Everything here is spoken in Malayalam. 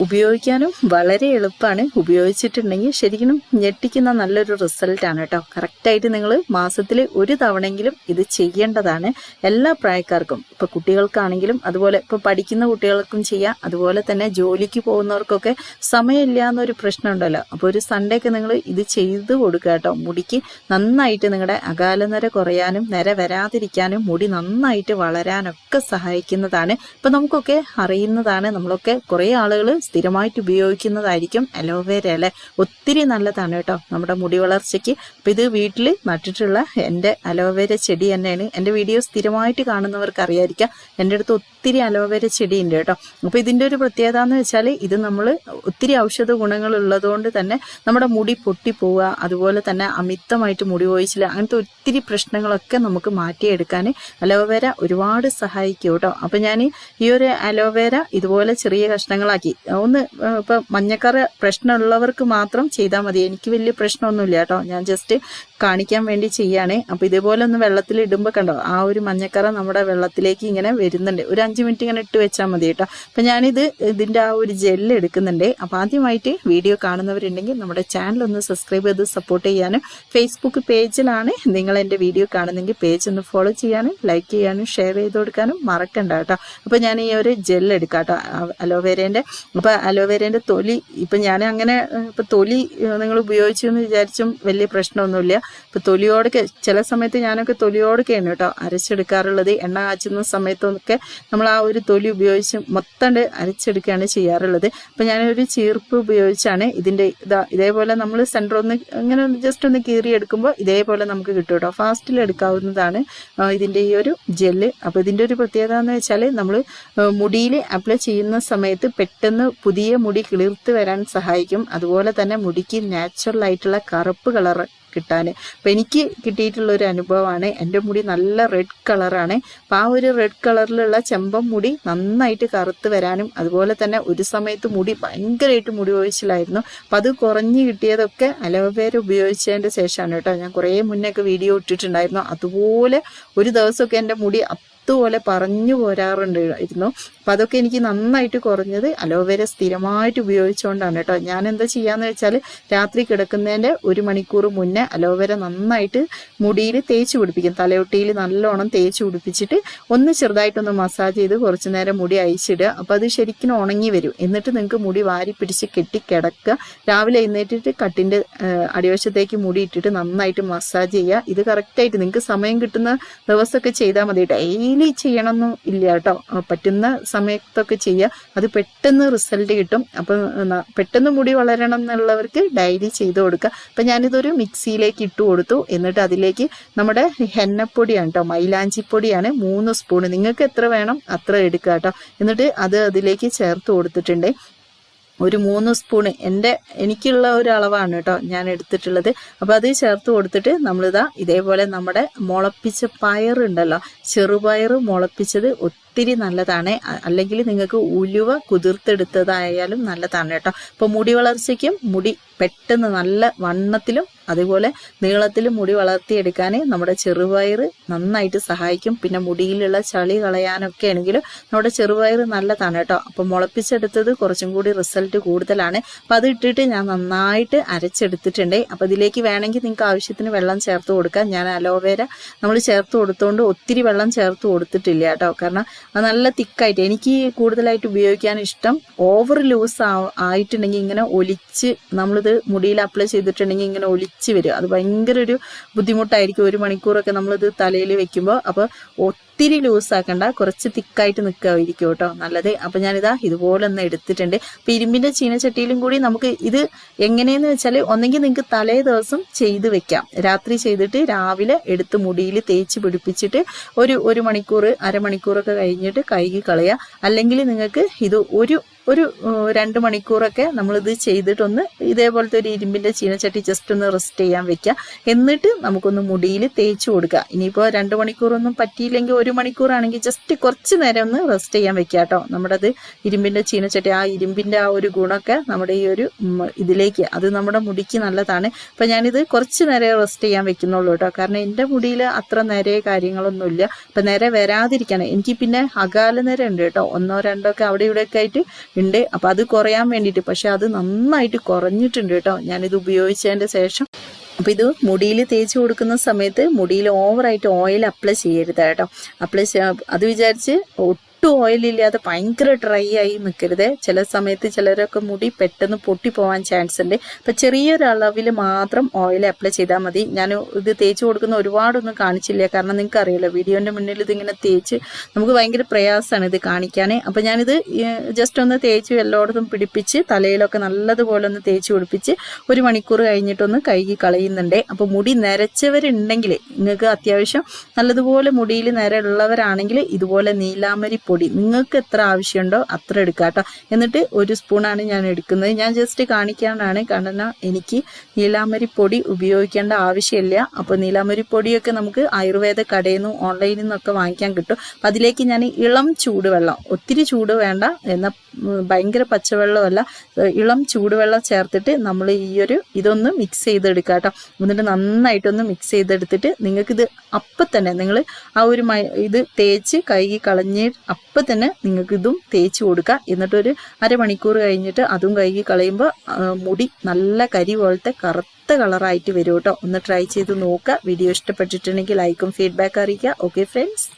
ഉപയോഗിക്കാനും വളരെ എളുപ്പമാണ്. ഉപയോഗിച്ചിട്ടുണ്ടെങ്കിൽ ശരിക്കും ഞെട്ടിക്കുന്ന നല്ലൊരു റിസൾട്ടാണ് കേട്ടോ. കറക്റ്റായിട്ട് നിങ്ങൾ മാസത്തിൽ ഒരു തവണയെങ്കിലും ഇത് ചെയ്യേണ്ടതാണ്. എല്ലാ പ്രായക്കാർക്കും ഇപ്പോൾ കുട്ടികൾക്കാണെങ്കിലും അതുപോലെ ഇപ്പോൾ പഠിക്കുന്ന കുട്ടികൾക്കും ചെയ്യാം. അതുപോലെ തന്നെ ജോലിക്ക് പോകുന്നവർക്കൊക്കെ സമയമില്ല എന്നൊരു പ്രശ്നം ഉണ്ടല്ലോ. അപ്പോൾ ഒരു സൺഡേ ഒക്കെ നിങ്ങൾ ഇത് ചെയ്ത് കൊടുക്കുക കേട്ടോ. മുടിക്ക് നന്നായിട്ട് നിങ്ങളുടെ അകാലനര കുറയാനും നിര വരാതിരിക്കാനും മുടി നന്നായിട്ട് വളരാനൊക്കെ സഹായിക്കുന്നതാണ്. ഇപ്പം നമുക്കൊക്കെ അറിയുന്നതാണ്. നമ്മളൊക്കെ കുറേ ആളുകൾ സ്ഥിരമായിട്ട് ഉപയോഗിക്കുന്നതായിരിക്കും അലോവേര അല്ലെ? ഒത്തിരി നല്ലതാണ് കേട്ടോ നമ്മുടെ മുടി വളർച്ചയ്ക്ക്. അപ്പം ഇത് വീട്ടിൽ നട്ടിട്ടുള്ള എന്റെ അലോവേര ചെടി തന്നെയാണ്. എന്റെ വീഡിയോ സ്ഥിരമായിട്ട് കാണുന്നവർക്ക് അറിയായിരിക്കാം എന്റെ അടുത്ത് ഒത്തിരി അലോവേര ചെടി ഉണ്ട് കേട്ടോ. അപ്പോൾ ഇതിന്റെ ഒരു പ്രത്യേകത എന്ന് വെച്ചാൽ ഇത് നമ്മൾ ഒത്തിരി ഔഷധ ഗുണങ്ങൾ ഉള്ളതുകൊണ്ട് തന്നെ നമ്മുടെ മുടി പൊട്ടിപ്പോവുക അതുപോലെ തന്നെ അമിതമായിട്ട് മുടി പോയിച്ചില്ല അങ്ങനത്തെ ഒത്തിരി പ്രശ്നങ്ങളൊക്കെ നമുക്ക് മാറ്റിയെടുക്കാൻ അലോവേര ഒരുപാട് സഹായിക്കും കേട്ടോ. അപ്പം ഞാൻ ഈ ഒരു അലോവേര ഇതുപോലെ ചെറിയ കഷ്ണങ്ങളാക്കി. ഒന്ന് ഇപ്പം മഞ്ഞക്കറി പ്രശ്നമുള്ളവർക്ക് മാത്രം ചെയ്താൽ മതി. എനിക്ക് വലിയ പ്രശ്നമൊന്നുമില്ല കേട്ടോ. ഞാൻ ജസ്റ്റ് കാണിക്കാൻ വേണ്ടി ചെയ്യാണ്. അപ്പോൾ ഇതേപോലെ ഒന്ന് വെള്ളത്തിൽ ഇടുമ്പോൾ കണ്ടോ ആ ഒരു മഞ്ഞക്കറ നമ്മുടെ വെള്ളത്തിലേക്ക് ഇങ്ങനെ വരുന്നുണ്ട്. ഒരു അഞ്ച് മിനിറ്റ് ഇങ്ങനെ ഇട്ട് വെച്ചാൽ മതി കേട്ടോ. അപ്പം ഞാനിത് ഇതിന്റെ ആ ഒരു ജെല്ല് എടുക്കുന്നുണ്ട്. അപ്പോൾ ആദ്യമായിട്ട് വീഡിയോ കാണുന്നവരുണ്ടെങ്കിൽ നമ്മുടെ ചാനൽ ഒന്ന് സബ്സ്ക്രൈബ് ചെയ്ത് സപ്പോർട്ട് ചെയ്യാനും ഫേസ്ബുക്ക് പേജിലാണ് നിങ്ങൾ എന്റെ വീഡിയോ കാണുന്നെങ്കിൽ പേജ് ഒന്ന് ഫോളോ ചെയ്യാനും ലൈക്ക് ചെയ്യാനും ഷെയർ ചെയ്ത് കൊടുക്കാനും മറക്കണ്ട കേട്ടോ. അപ്പോൾ ഞാൻ ഈ ഒരു ജെല്ല് എടുക്കാം കേട്ടോ. അലോവേരേന്റെ അപ്പോൾ അലോവേരേന്റെ തൊലി ഇപ്പം ഞാൻ അങ്ങനെ ഇപ്പം തൊലി നിങ്ങൾ ഉപയോഗിച്ചു എന്ന് വിചാരിച്ചും വലിയ പ്രശ്നമൊന്നുമില്ല. ഇപ്പം തൊലിയോടൊക്കെ ചില സമയത്ത് ഞാനൊക്കെ തൊലിയോടൊക്കെയാണ് കേട്ടോ അരച്ചെടുക്കാറുള്ളത്. എണ്ണ കാച്ചുന്ന സമയത്തൊക്കെ നമ്മൾ ആ ഒരു തൊലി ഉപയോഗിച്ച് മൊത്തം അരച്ചെടുക്കുകയാണ് ചെയ്യാറുള്ളത്. അപ്പം ഞാനൊരു ചീർപ്പ് ഉപയോഗിച്ചാണ് ഇതിന്റെ ഇതാ ഇതേപോലെ നമ്മൾ സെന്റർ ഒന്ന് ഇങ്ങനെ ജസ്റ്റ് ഒന്ന് കീറി എടുക്കുമ്പോൾ ഇതേപോലെ നമുക്ക് കിട്ടും കേട്ടോ. ഫാസ്റ്റിൽ എടുക്കാവുന്നതാണ് ഇതിന്റെ ഈ ഒരു ജെല്ല്. അപ്പോൾ ഇതിന്റെ ഒരു പ്രത്യേകത എന്ന് വെച്ചാൽ നമ്മൾ മുടിയിൽ അപ്ലൈ ചെയ്യുന്ന സമയത്ത് പെട്ടെന്ന് പുതിയ മുടി കിളിർത്ത് വരാൻ സഹായിക്കും. അതുപോലെ തന്നെ മുടിക്ക് നാച്ചുറൽ ആയിട്ടുള്ള കറുപ്പ് കളർ കിട്ടാൻ. അപ്പം എനിക്ക് കിട്ടിയിട്ടുള്ള ഒരു അനുഭവമാണ്. എന്റെ മുടി നല്ല റെഡ് കളറാണ് അപ്പോൾ ആ ഒരു റെഡ് കളറിലുള്ള ചെമ്പം മുടി നന്നായിട്ട് കറുത്ത് വരാനും അതുപോലെ തന്നെ ഒരു സമയത്ത് മുടി ഭയങ്കരമായിട്ട് മുടി ഒഴിച്ചിലായിരുന്നു അപ്പം അത് കുറഞ്ഞ് കിട്ടിയതൊക്കെ അലോവേര ഉപയോഗിച്ചതിന്റെ ശേഷമാണ് കേട്ടോ. ഞാൻ കുറേ മുന്നേ ഒക്കെ വീഡിയോ ഇട്ടിട്ടുണ്ടായിരുന്നു. അതുപോലെ ഒരു ദിവസമൊക്കെ എന്റെ മുടി അതുപോലെ പറഞ്ഞു പോരാറുണ്ടായിരുന്നു അപ്പം അതൊക്കെ എനിക്ക് നന്നായിട്ട് കുറഞ്ഞത് അലോവേര സ്ഥിരമായിട്ട് ഉപയോഗിച്ചുകൊണ്ടാണ് കേട്ടോ. ഞാൻ എന്താ ചെയ്യാന്ന് വെച്ചാൽ രാത്രി കിടക്കുന്നതിന്റെ ഒരു മണിക്കൂർ മുന്നേ അലോവേര നന്നായിട്ട് മുടിയിൽ തേച്ച് പിടിപ്പിക്കും. തലയൊട്ടിയിൽ നല്ലോണം തേച്ച് പിടിപ്പിച്ചിട്ട് ഒന്ന് ചെറുതായിട്ടൊന്ന് മസാജ് ചെയ്ത് കുറച്ച് നേരം മുടി അയച്ചിടുക അപ്പം അത് ശരിക്കും ഉണങ്ങി വരും. എന്നിട്ട് നിങ്ങൾക്ക് മുടി വാരി പിടിച്ച് കെട്ടി കിടക്കുക. രാവിലെ എഴുന്നേറ്റിട്ട് കട്ടിന്റെ അടിവശത്തേക്ക് മുടി ഇട്ടിട്ട് നന്നായിട്ട് മസാജ് ചെയ്യുക. ഇത് കറക്റ്റായിട്ട് നിങ്ങൾക്ക് സമയം കിട്ടുന്ന ദിവസമൊക്കെ ചെയ്താൽ മതി ഡെയിലി ചെയ്യണമെന്നും ഇല്ല കേട്ടോ. പറ്റുന്ന സമയത്തൊക്കെ ചെയ്യുക അത് പെട്ടെന്ന് റിസൾട്ട് കിട്ടും. അപ്പം പെട്ടെന്ന് മുടി വളരണം എന്നുള്ളവർക്ക് ഡെയിലി ചെയ്ത് കൊടുക്കുക അപ്പം ഞാനിതൊരു മിക്സിയിലേക്ക് ഇട്ട് കൊടുത്തു. എന്നിട്ട് അതിലേക്ക് നമ്മുടെ ഹെന്നപ്പൊടിയാണ് കേട്ടോ. മൈലാഞ്ചിപ്പൊടിയാണ് മൂന്ന് സ്പൂൺ നിങ്ങൾക്ക് എത്ര വേണം അത്ര എടുക്കുക കേട്ടോ. എന്നിട്ട് അത് അതിലേക്ക് ചേർത്ത് കൊടുത്തിട്ടുണ്ട്. ഒരു മൂന്ന് സ്പൂൺ എന്റെ എനിക്കുള്ള ഒരു അളവാണ് കേട്ടോ ഞാൻ എടുത്തിട്ടുള്ളത്. അപ്പോൾ അത് ചേർത്ത് കൊടുത്തിട്ട് നമ്മളിതാ ഇതേപോലെ നമ്മുടെ മുളപ്പിച്ച പയറുണ്ടല്ലോ ചെറുപയർ മുളപ്പിച്ചത് ഒത്തിരി നല്ലതാണ്. അല്ലെങ്കിൽ നിങ്ങൾക്ക് ഉലുവ കുതിർത്തെടുത്തതായാലും നല്ലതാണ് കേട്ടോ. അപ്പോൾ മുടി വളർച്ചയ്ക്കും മുടി പെട്ടെന്ന് നല്ല വണ്ണത്തിലും അതുപോലെ നീളത്തിലും മുടി വളർത്തിയെടുക്കാൻ നമ്മുടെ ചെറുപയർ നന്നായിട്ട് സഹായിക്കും. പിന്നെ മുടിയിലുള്ള ചളി കളയാനൊക്കെ ആണെങ്കിലും നമ്മുടെ ചെറുപയർ നല്ലതാണ് കേട്ടോ. അപ്പോൾ മുളപ്പിച്ചെടുത്തത് കുറച്ചും കൂടി റിസൾട്ട് കൂടുതലാണ്. അപ്പം അത് ഇട്ടിട്ട് ഞാൻ നന്നായിട്ട് അരച്ചെടുത്തിട്ടുണ്ട്. അപ്പോൾ ഇതിലേക്ക് വേണമെങ്കിൽ നിങ്ങൾക്ക് ആവശ്യത്തിന് വെള്ളം ചേർത്ത് കൊടുക്കാം. ഞാൻ അലോവേര നമ്മൾ ചേർത്ത് കൊടുത്തുകൊണ്ട് ഒത്തിരി വെള്ളം ചേർത്ത് കൊടുത്തിട്ടില്ല കേട്ടോ. കാരണം അത് നല്ല തിക്കായിട്ട് എനിക്ക് കൂടുതലായിട്ട് ഉപയോഗിക്കാൻ ഇഷ്ടം. ഓവർ ലൂസ് ആയിട്ടുണ്ടെങ്കിൽ ഇങ്ങനെ ഒലിച്ച് നമ്മളിത് മുടിയിൽ അപ്ലൈ ചെയ്തിട്ടുണ്ടെങ്കിൽ ഇങ്ങനെ ഒലിച്ച് വരും. അത് ഭയങ്കര ഒരു ബുദ്ധിമുട്ടായിരിക്കും. ഒരു മണിക്കൂറൊക്കെ നമ്മളിത് തലയിൽ വെക്കുമ്പോൾ അപ്പോൾ ഒത്തിരി ലൂസ് ആക്കണ്ട കുറച്ച് തിക്കായിട്ട് നിൽക്കാതിരിക്കും കേട്ടോ നല്ലത്. അപ്പം ഞാനിതാ ഇതുപോലെ ഒന്ന് എടുത്തിട്ടുണ്ട്. അപ്പം ഇരുമ്പിന്റെ ചീനച്ചട്ടിയിലും കൂടി നമുക്ക് ഇത് എങ്ങനെയെന്ന് വെച്ചാൽ ഒന്നെങ്കിൽ നിങ്ങൾക്ക് തലേ ദിവസം ചെയ്ത് വെക്കാം. രാത്രി ചെയ്തിട്ട് രാവിലെ എടുത്ത് മുടിയിൽ തേച്ച് പിടിപ്പിച്ചിട്ട് ഒരു ഒരു മണിക്കൂർ അരമണിക്കൂറൊക്കെ കഴിഞ്ഞിട്ട് കഴുകി കളയുക അല്ലെങ്കിൽ നിങ്ങൾക്ക് ഇത് ഒരു ഒരു രണ്ട് മണിക്കൂറൊക്കെ നമ്മളിത് ചെയ്തിട്ടൊന്ന് ഇതേപോലത്തെ ഒരു ഇരുമ്പിന്റെ ചീനച്ചട്ടി ജസ്റ്റ് ഒന്ന് റെസ്റ്റ് ചെയ്യാൻ വെക്കുക എന്നിട്ട് നമുക്കൊന്ന് മുടിയിൽ തേച്ച് കൊടുക്കുക ഇനിയിപ്പോൾ രണ്ട് മണിക്കൂറൊന്നും പറ്റിയില്ലെങ്കിൽ ഒരു മണിക്കൂറാണെങ്കിൽ ജസ്റ്റ് കുറച്ച് നേരം ഒന്ന് റെസ്റ്റ് ചെയ്യാൻ വെക്കുക കേട്ടോ നമ്മുടെ അത് ഇരുമ്പിന്റെ ചീനച്ചട്ടി ആ ഇരുമ്പിന്റെ ആ ഒരു ഗുണമൊക്കെ നമ്മുടെ ഈ ഒരു ഇതിലേക്ക് അത് നമ്മുടെ മുടിക്ക് നല്ലതാണ്. അപ്പം ഞാനിത് കുറച്ച് നേരം റെസ്റ്റ് ചെയ്യാൻ വെക്കുന്നുള്ളൂ കേട്ടോ കാരണം എന്റെ മുടിയിൽ അത്ര നേരെ കാര്യങ്ങളൊന്നുമില്ല. അപ്പം നേരെ വരാതിരിക്കണം എനിക്ക് പിന്നെ അകാല നേരം ഉണ്ട് കേട്ടോ ഒന്നോ രണ്ടോ ഒക്കെ അവിടെ ഇവിടെയൊക്കെ ആയിട്ട് ഉണ്ട്. അപ്പോൾ അത് കുറയാൻ വേണ്ടിയിട്ട് പക്ഷെ അത് നന്നായിട്ട് കുറഞ്ഞിട്ടുണ്ട് കേട്ടോ. ഞാനിത് ഉപയോഗിച്ചതിന്റെ ശേഷം. അപ്പം ഇത് മുടിയിൽ തേച്ച് കൊടുക്കുന്ന സമയത്ത് മുടിയിൽ ഓവറായിട്ട് ഓയിൽ അപ്ലൈ ചെയ്യരുത് കേട്ടോ. അപ്ലൈ അത് വിചാരിച്ച് ഒട്ടും ഓയിൽ ഇല്ലാതെ ഭയങ്കര ഡ്രൈ ആയി നിൽക്കരുത് ചില സമയത്ത് ചിലരൊക്കെ മുടി പെട്ടെന്ന് പൊട്ടി പോകാൻ ചാൻസ് ഉണ്ട്. അപ്പം ചെറിയൊരളവിൽ മാത്രം ഓയിൽ അപ്ലൈ ചെയ്താൽ മതി. ഞാൻ ഇത് തേച്ച് കൊടുക്കുന്ന ഒരുപാടൊന്നും കാണിച്ചില്ല. കാരണം നിങ്ങൾക്ക് അറിയില്ല വീഡിയോന്റെ മുന്നിൽ ഇതിങ്ങനെ തേച്ച് നമുക്ക് ഭയങ്കര പ്രയാസമാണ് ഇത് കാണിക്കാൻ. അപ്പം ഞാനിത് ജസ്റ്റ് ഒന്ന് തേച്ച് എല്ലായിടത്തും പിടിപ്പിച്ച് തലയിലൊക്കെ നല്ലതുപോലെ ഒന്ന് തേച്ച് പിടിപ്പിച്ച് ഒരു മണിക്കൂർ കഴിഞ്ഞിട്ടൊന്ന് കഴുകി കളയുന്നുണ്ട്. അപ്പോൾ മുടി നരച്ചവരുണ്ടെങ്കിൽ നിങ്ങൾക്ക് അത്യാവശ്യം നല്ലതുപോലെ മുടിയിൽ നിരയുള്ളവരാണെങ്കിൽ ഇതുപോലെ നീലാമരി പൊടി നിങ്ങൾക്ക് എത്ര ആവശ്യമുണ്ടോ അത്ര എടുക്കുക കേട്ടോ. എന്നിട്ട് ഒരു സ്പൂണാണ് ഞാൻ എടുക്കുന്നത്. ഞാൻ ജസ്റ്റ് കാണിക്കാനാണ്. കാരണം എനിക്ക് നീലാമരി പൊടി ഉപയോഗിക്കേണ്ട ആവശ്യമില്ല. അപ്പോൾ നീലാമരി പൊടിയൊക്കെ നമുക്ക് ആയുർവേദ കടയിൽ നിന്നും ഓൺലൈനിൽ നിന്നൊക്കെ വാങ്ങിക്കാൻ കിട്ടും. അതിലേക്ക് ഞാൻ ഇളം ചൂടുവെള്ളം ഒത്തിരി ചൂട് വേണ്ട എന്നാൽ ഭയങ്കര പച്ചവെള്ളമല്ല. ഇളം ചൂടുവെള്ളം ചേർത്തിട്ട് നമ്മൾ ഈ ഒരു ഇതൊന്ന് മിക്സ് ചെയ്തെടുക്കുക കേട്ടോ. എന്നിട്ട് നന്നായിട്ടൊന്ന് മിക്സ് ചെയ്തെടുത്തിട്ട് നിങ്ങൾക്കിത് അപ്പം തന്നെ നിങ്ങൾ ആ ഒരു ഇത് തേച്ച് കഴുകി കളഞ്ഞ് അപ്പം തന്നെ നിങ്ങൾക്കിതും തേച്ച് കൊടുക്കുക എന്നിട്ടൊരു അരമണിക്കൂർ കഴിഞ്ഞിട്ട് അതും കഴുകി കളയുമ്പോൾ മുടി നല്ല കരി പോലത്തെ കറുത്ത കളറായിട്ട് വരും കേട്ടോ. ഒന്ന് ട്രൈ ചെയ്ത് നോക്കുക വീഡിയോ ഇഷ്ടപ്പെട്ടിട്ടുണ്ടെങ്കിൽ ലൈക്കും ഫീഡ്ബാക്ക് അറിയിക്കുക ഓക്കെ ഫ്രണ്ട്സ്